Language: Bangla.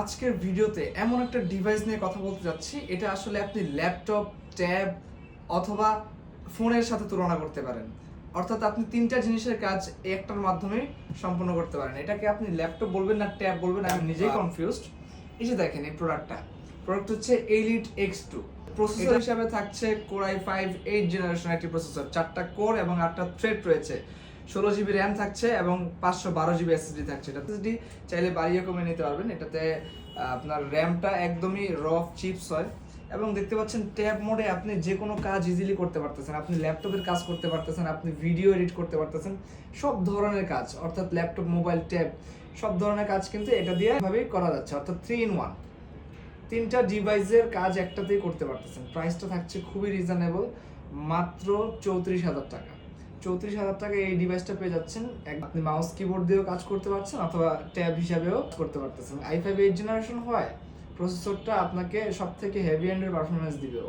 আজকের ভিডিওতে এমন একটা ডিভাইস নিয়ে কথা বলতে যাচ্ছি। এটা আসলে আপনি ল্যাপটপ ট্যাব অথবা ফোনের সাথে তুলনা করতে পারেন। অর্থাৎ আপনি তিনটা জিনিসের কাজ একটার মাধ্যমে সম্পূর্ণ করতে পারেন। এটাকে আপনি ল্যাপটপ বলবেন না ট্যাব বলবেন আমি নিজেই কনফিউজড এই যে দেখেন এই প্রোডাক্টটা প্রোডাক্ট হচ্ছে এলিট এক্স টু প্রসেসর হিসাবে থাকছে core i five eight generation একটি প্রসেসর চারটা কোর এবং আটটা থ্রেড রয়েছে। ষোলো জিবি র্যাম থাকছে এবং পাঁচশো বারো জিবি এসএসডি থাকছে। এটাতে যদি চাইলে বাড়িয়ে কমে নিতে পারবেন। এটাতে আপনার র্যামটা একদমই রফ চিপস হয়। এবং দেখতে পাচ্ছেন ট্যাব মোডে আপনি যে কোনো কাজ ইজিলি করতে পারতেছেন। আপনি ল্যাপটপের কাজ করতে পারতেছেন, আপনি ভিডিও এডিট করতে পারতেছেন। সব ধরনের কাজ, অর্থাৎ ল্যাপটপ মোবাইল ট্যাব সব ধরনের কাজ কিন্তু এটা দিয়ে এভাবেই করা যাচ্ছে। অর্থাৎ থ্রি ইন ওয়ান তিনটা ডিভাইসের কাজ একটাতেই করতে পারতেছেন। প্রাইসটা থাকছে খুবই রিজনেবল মাত্র চৌত্রিশ হাজার টাকা। চৌত্রিশ হাজার টাকা এই ডিভাইসটা পেয়ে যাচ্ছেন। আপনি মাউস কিবোর্ড দিয়েও কাজ করতে পারছেন অথবা ট্যাব হিসাবেও করতে পারতেছেন। আই ফাইভ এইট জেনারেশন হয়। প্রসেসরটা আপনাকে সব থেকে হেভি এন্ডের পারফরমেন্স দিবে।